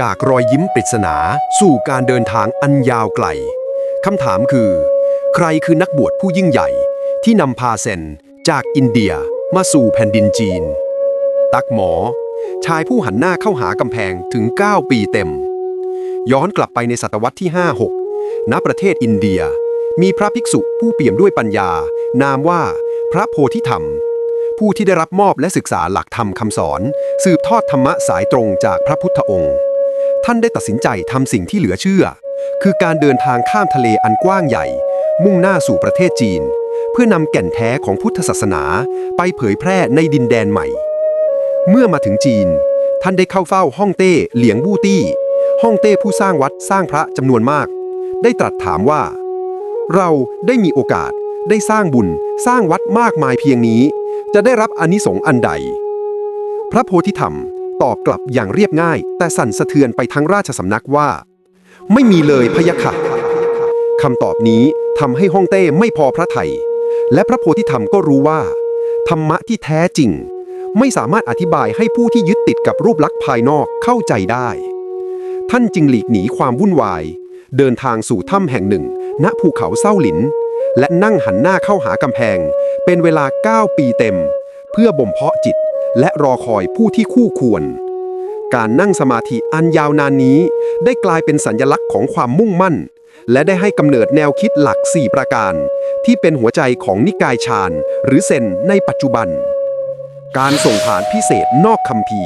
จากรอยยิ้มปริศนาสู่การเดินทางอันยาวไกล คำถามคือ ใครคือนักบวชผู้ยิ่งใหญ่ ที่นำพาเซนจากอินเดียมาสู่แผ่นดินจีน ตักหมอ ชายผู้หันหน้าเข้าหากำแพงถึง 9 ปีเต็ม ย้อนกลับไปในศตวรรษที่ 5-6 ณ ประเทศอินเดีย มีพระภิกษุผู้เปี่ยมด้วยปัญญา นามว่าพระโพธิธรรม ผู้ที่ได้รับมอบและศึกษาหลักธรรมคำสอน สืบทอดธรรมะสายตรงจากพระพุทธองค์ ท่านได้ตัดสินใจทำสิ่งที่เหลือเชื่อ คือการเดินทางข้ามทะเลอันกว้างใหญ่ มุ่งหน้าสู่ประเทศจีน เพื่อนำแก่นแท้ของพุทธศาสนา ไปเผยแพร่ในดินแดนใหม่ เมื่อมาถึงจีน ท่านได้เข้าเฝ้าฮ่องเต้เหลียงบู้ตี้ฮ่องเต้ผู้สร้างวัดสร้างพระจำนวนมาก ได้ตรัสถามว่า เราได้มีโอกาสได้สร้างบุญสร้างวัดมากมายเพียงนี้ จะได้รับอนิสงส์อันใด พระโพธิธรรม ตอบกลับอย่างเรียบง่าย แต่สั่นสะเทือนไปทั้งราชสำนักว่า ไม่มีเลยพยะค่ะคำตอบนี้ทำให้ฮ่องเต้ไม่พอพระไทย และพระโพธิธรรมก็รู้ว่า ธรรมะที่แท้จริง ไม่สามารถอธิบายให้ผู้ที่ยึดติดกับรูปลักษณ์ภายนอกเข้าใจได้ ท่านจึงหลีกหนีความวุ่นวาย เดินทางสู่ถ้ำแห่งหนึ่ง ณภูเขาเศร้าหลิน และนั่งหันหน้าเข้าหากำแพง เป็นเวลา 9 ปีเต็ม เพื่อบ่มเพาะจิต และรอคอยผู้ที่คู่ควร การนั่งสมาธิอันยาวนานนี้ ได้กลายเป็นสัญลักษณ์ของความมุ่งมั่น และได้ให้กำเนิดแนวคิดหลัก 4 ประการ ที่เป็นหัวใจของนิกายฌานหรือเซนในปัจจุบัน การส่งผ่านพิเศษนอกคำพี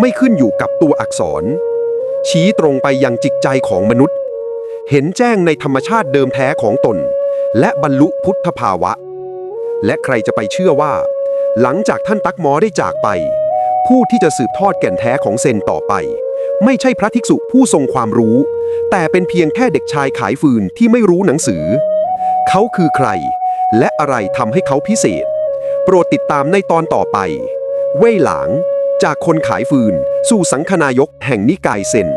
ไม่ขึ้นอยู่กับตัวอักษร ชี้ตรงไปยังจิตใจของมนุษย์ เห็นแจ้งในธรรมชาติเดิมแท้ของตน และบรรลุพุทธภาวะ และใครจะไปเชื่อว่า หลังจากท่านตักหมอได้จากไป ผู้ที่จะสืบทอดแก่นแท้ของเซนต่อไป ไม่ใช่พระภิกษุผู้ทรงความรู้ แต่เป็นเพียงแค่เด็กชายขายฟืนที่ไม่รู้หนังสือ เขาคือใคร และอะไรทำให้เขาพิเศษ โปรดติดตามในตอนต่อไป เว่ยหลาง จากคนขายฟืน สู่สังคนายกแห่งนิกายเซน